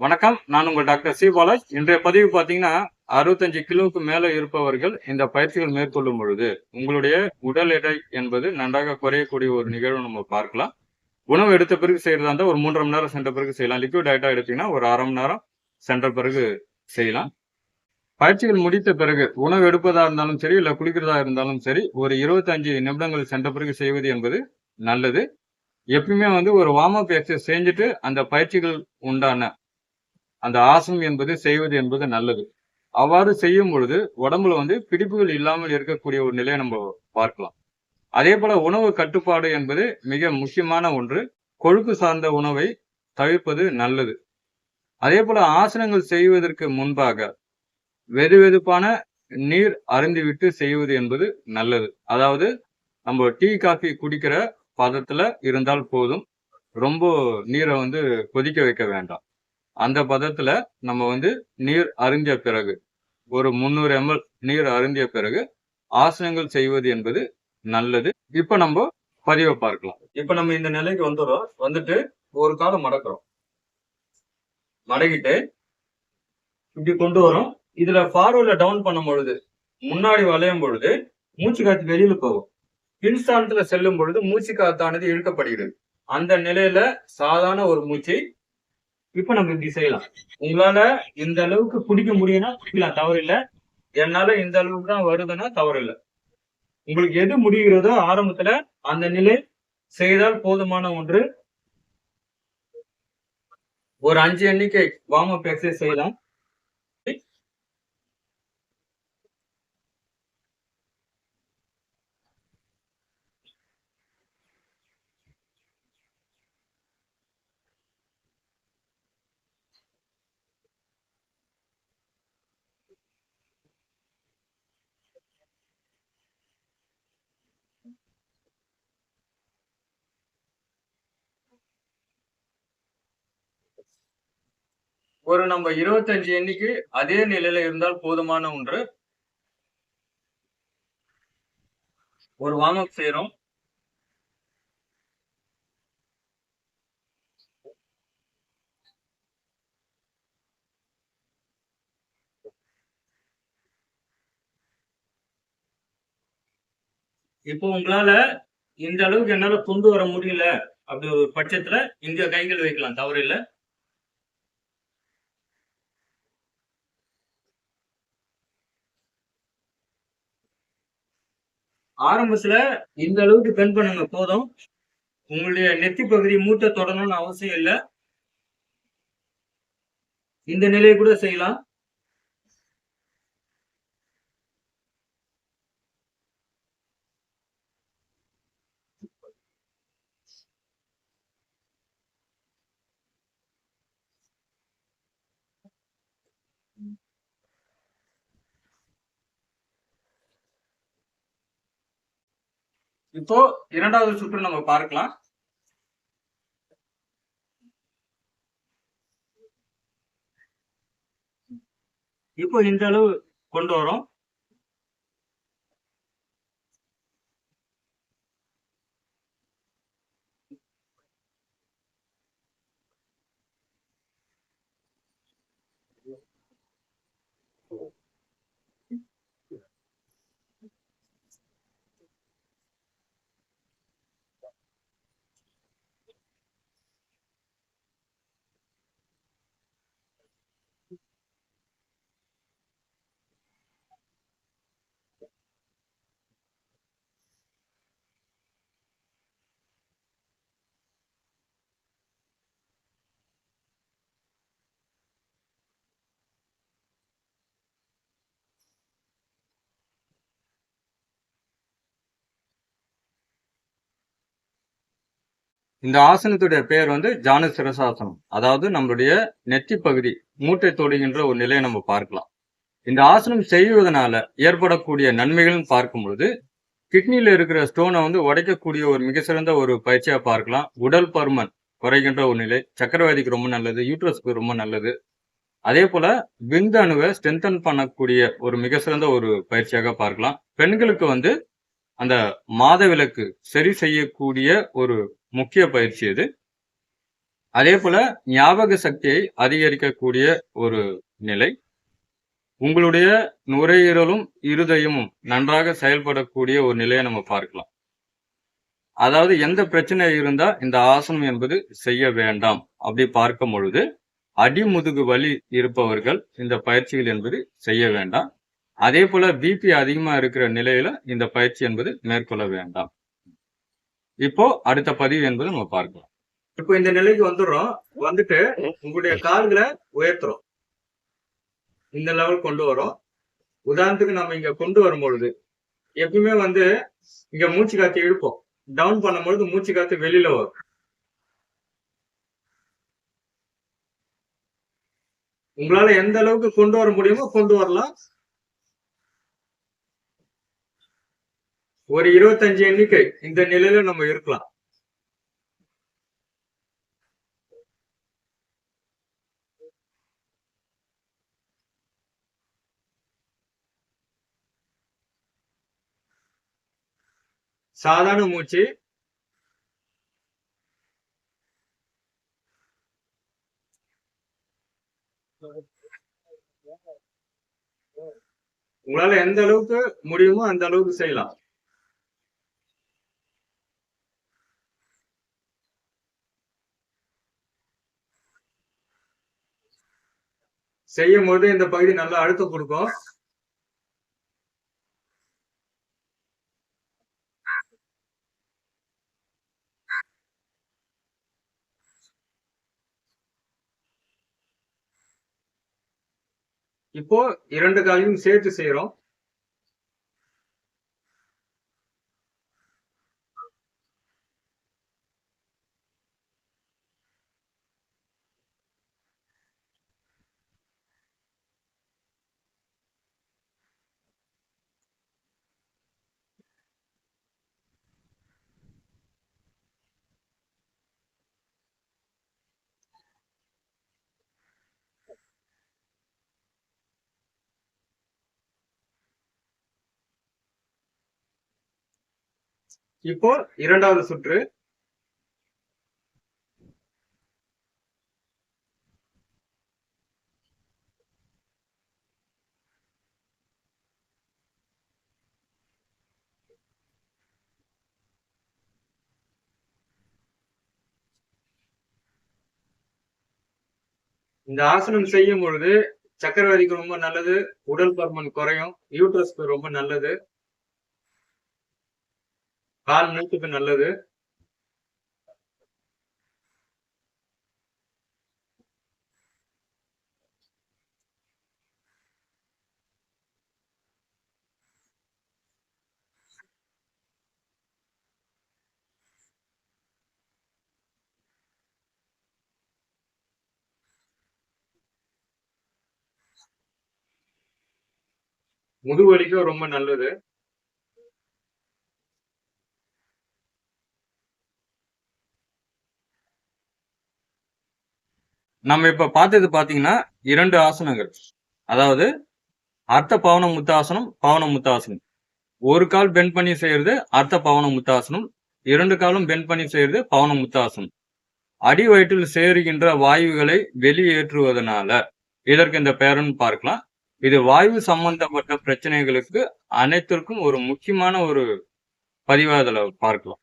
வணக்கம். நான் உங்கள் டாக்டர் சி. பாலாஜ். இன்றைய பதிவு பார்த்தீங்கன்னா அறுபத்தஞ்சு கிலோவுக்கு மேலே இருப்பவர்கள் இந்த பயிற்சிகள் மேற்கொள்ளும் பொழுது உங்களுடைய உடல் எடை என்பது நன்றாக குறையக்கூடிய ஒரு நிகழ்வு நம்ம பார்க்கலாம். உணவு எடுத்த பிறகு செய்யறதா இருந்தால் ஒரு மூன்றரை மணி நேரம் சென்ற பிறகு செய்யலாம். லிக்விட் டயட்டா எடுத்தீங்கன்னா ஒரு அரை மணி நேரம் சென்ற பிறகு செய்யலாம். பயிற்சிகள் முடித்த பிறகு உணவு எடுப்பதா இருந்தாலும் சரி இல்லை குளிக்கிறதா இருந்தாலும் சரி ஒரு இருபத்தஞ்சு நிமிடங்கள் சென்ற பிறகு செய்வது என்பது நல்லது. எப்பயுமே வந்து ஒரு வார்ம் அப் எக்ஸசைஸ் செஞ்சுட்டு அந்த பயிற்சிகள் உண்டான அந்த ஆசனம் என்பது செய்வது என்பது நல்லது. அவ்வாறு செய்யும் பொழுது உடம்புல வந்து பிடிப்புகள் இல்லாமல் இருக்கக்கூடிய ஒரு நிலையை நம்ம பார்க்கலாம். அதே போல உணவு கட்டுப்பாடு என்பது மிக முக்கியமான ஒன்று. கொழுப்பு சார்ந்த உணவை தவிர்ப்பது நல்லது. அதே போல ஆசனங்கள் செய்வதற்கு முன்பாக வெது வெதுப்பான நீர் அருந்திவிட்டு செய்வது என்பது நல்லது. அதாவது நம்ம டீ காஃபி குடிக்கிற பதத்துல இருந்தால் போதும். ரொம்ப நீரை வந்து கொதிக்க வைக்க வேண்டாம். அந்த பதத்துல நம்ம வந்து நீர் அருந்திய பிறகு ஒரு முந்நூறு எம்எல் நீர் அருந்திய பிறகு ஆசனங்கள் செய்வது என்பது நல்லது. இப்ப நம்ம பதிவை பார்க்கலாம். இப்ப நம்ம இந்த நிலைக்கு வந்துடுறோம். வந்துட்டு ஒரு காலம் மடக்கிறோம். மடக்கிட்டு இப்படி கொண்டு வரோம். இதுல ஃபார்வர்ட்ல டவுன் பண்ணும் பொழுது முன்னாடி வளையும் பொழுது மூச்சு காத்து வெளியில போகும். பின்ஸ்தானத்துல செல்லும் பொழுது மூச்சு காத்தானது இழுக்கப்படுகிறது. அந்த நிலையில சாதாரண ஒரு மூச்சை இப்ப நம்ம இப்படி செய்யலாம். உங்களால இந்த அளவுக்கு பிடிக்க முடியும்னா பிடிக்கலாம் தவறு இல்ல என்னால இந்த அளவுக்கு தான் வருதுன்னா தவறு இல்ல உங்களுக்கு எது முடிகிறதோ ஆரம்பத்துல அந்த நிலை செய்தால் போதுமான ஒன்று. ஒரு அஞ்சு எண்ணிக்கை வார்ம் அப் எக்ஸசைஸ் செய்யலாம். ஒரு நம்ம இருபத்தஞ்சு எண்ணிக்கை அதே நிலையில இருந்தால் போதுமான ஒன்று. ஒரு வார்ம் அப் செய்யறோம் இப்போ உங்களால இந்த அளவுக்கு என்னால கொண்டு வர முடியல அப்படி ஒரு பட்சத்துல இங்க கைகள் வைக்கலாம் தவறு இல்லை ஆரம்பத்துல இந்த அளவுக்கு பெண் பண்ணுங்க போதும். உங்களுடைய நெத்தி பகுதி மூட்டை தொடணும்னு அவசியம் இல்ல. இந்த நிலையை கூட செய்யலாம். இப்போ இரண்டாவது சுற்று நம்ம பார்க்கலாம். இப்போ இந்த அளவு கொண்டு வரோம். இந்த ஆசனத்துடைய பெயர் வந்து ஜான சிரசாசனம் அதாவது நம்மளுடைய நெத்தி பகுதி மூட்டை தொடுகின்ற ஒரு நிலையை நம்ம பார்க்கலாம். இந்த ஆசனம் செய்வதனால ஏற்படக்கூடிய நன்மைகள்னு பார்க்கும் பொழுது கிட்னில இருக்கிற ஸ்டோனை வந்து உடைக்கக்கூடிய ஒரு மிக சிறந்த ஒரு பயிற்சியா பார்க்கலாம். உடல் பருமன் குறைகின்ற ஒரு நிலை சக்கரவாதிக்கு ரொம்ப நல்லது யூட்ரஸ்க்கு ரொம்ப நல்லது. அதே போல விந்தணுவை ஸ்ட்ரென்தன் பண்ணக்கூடிய ஒரு மிக சிறந்த ஒரு பயிற்சியாக பார்க்கலாம். பெண்களுக்கு வந்து அந்த மாதவிலக்கு சரி செய்யக்கூடிய ஒரு முக்கிய பயிற்சி இது. அதே போல ஞாபக சக்தியை அதிகரிக்கக்கூடிய ஒரு நிலை. உங்களுடைய நுரையீரலும் இருதயமும் நன்றாக செயல்படக்கூடிய ஒரு நிலையை நம்ம பார்க்கலாம். அதாவது எந்த பிரச்சனை இருந்தா இந்த ஆசனம் என்பது செய்ய வேண்டாம் அப்படி பார்க்கும் பொழுது அடிமுதுகு வலி இருப்பவர்கள் இந்த பயிற்சிகள் என்பது செய்ய வேண்டாம். அதே போல பிபி அதிகமா இருக்கிற நிலையில இந்த பயிற்சி என்பது மேற்கொள்ள வேண்டாம். இப்போ அடுத்த பதிவு என்பது நம்ம பார்க்கலாம். இப்போ இந்த நிலைக்கு வந்துடுறோம். வந்துட்டு உங்களுடைய கால்களை உயர்த்துறோம். இந்த லெவல் கொண்டு வரோம். உதாரணத்துக்கு நம்ம இங்க கொண்டு வரும்பொழுது எப்பயுமே வந்து இங்க மூச்சு காத்து இழுப்போம். டவுன் பண்ணும்பொழுது மூச்சு காத்து வெளியில வரும். உங்களால எந்த அளவுக்கு கொண்டு வர முடியுமோ கொண்டு வரலாம். ஒரு இருபத்தஞ்சு எண்ணிக்கை. இந்த நிலையில நம்ம இருக்கலாம். சாதாரண மூச்சு. உங்களால எந்த அளவுக்கு முடியுமோ அந்த அளவுக்கு செய்யலாம். செய்யும் போது இந்த பகுதி நல்லா அழுத்தம் கொடுக்கும். இப்போ இரண்டு காலையும் சேர்த்து செய்யறோம் இப்போ இரண்டாவது சுற்று. இந்த ஆசனம் செய்யும் பொழுது சக்கரவர்த்திக்கு ரொம்ப நல்லது உடல் பருமன் குறையும் யூட்ரஸ்க்கு ரொம்ப நல்லது. கால் மூட்டுக்கு நல்லது. முதுவலிக்கும் ரொம்ப நல்லது. நம்ம இப்ப பார்த்தது பாத்தீங்கன்னா இரண்டு ஆசனங்கள். அதாவது அர்த்த பவன முத்தாசனம் பவன முத்தாசனம். ஒரு கால் பெண்ட் பண்ணி செய்யறது அர்த்த பவன முத்தாசனம். இரண்டு காலும் பெண்ட் பண்ணி செய்யறது பவன முத்தாசனம். அடி வயிற்றில் சேருகின்ற வாயுகளை வெளியேற்றுவதனால இதற்கு இந்த பேரன்னு பார்க்கலாம். இது வாயு சம்பந்தப்பட்ட பிரச்சனைகளுக்கு அனைத்திற்கும் ஒரு முக்கியமான ஒரு பதிவாக அதுல பார்க்கலாம்.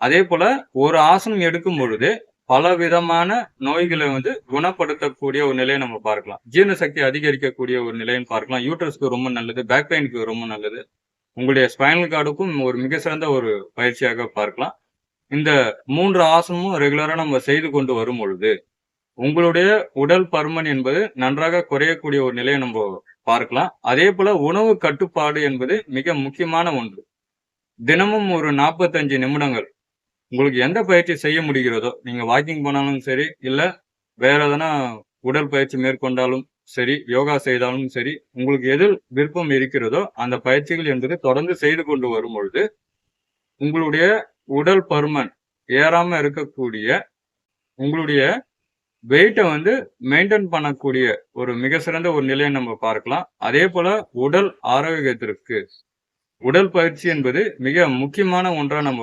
அதே போல ஒரு ஆசனம் எடுக்கும் பொழுது பல விதமான நோய்களை வந்து குணப்படுத்தக்கூடிய ஒரு நிலையை நம்ம பார்க்கலாம். ஜீரண சக்தி அதிகரிக்கக்கூடிய ஒரு நிலைன்னு பார்க்கலாம். யூட்ரஸ்க்கு ரொம்ப நல்லது பேக் பெயினுக்கு ரொம்ப நல்லது. உங்களுடைய ஸ்பைனல் கார்டுக்கும் ஒரு மிக சிறந்த ஒரு பயிற்சியாக பார்க்கலாம். இந்த மூன்று ஆசனமும் ரெகுலராக நம்ம செய்து கொண்டு வரும் பொழுது உங்களுடைய உடல் பருமன் என்பது நன்றாக குறையக்கூடிய ஒரு நிலையை நம்ம பார்க்கலாம். அதே போல உணவு கட்டுப்பாடு என்பது மிக முக்கியமான ஒன்று. தினமும் ஒரு நாற்பத்தஞ்சு நிமிடங்கள் உங்களுக்கு எந்த பயிற்சி செய்ய முடிகிறதோ நீங்கள் வாக்கிங் போனாலும் சரி இல்லை வேற எதனா உடல் பயிற்சி மேற்கொண்டாலும் சரி யோகா செய்தாலும் சரி உங்களுக்கு எதில் விருப்பம் இருக்கிறதோ அந்த பயிற்சிகள் என்பது தொடர்ந்து செய்து கொண்டு வரும் பொழுது உங்களுடைய உடல் பருமன் ஏறாம இருக்கக்கூடிய உங்களுடைய வெயிட்டை வந்து மெயின்டைன் பண்ணக்கூடிய ஒரு மிக சிறந்த ஒரு நிலையை நம்ம பார்க்கலாம். அதே போல உடல் ஆரோக்கியத்திற்கு உடல் பயிற்சி என்பது மிக முக்கியமான ஒன்றா நம்ம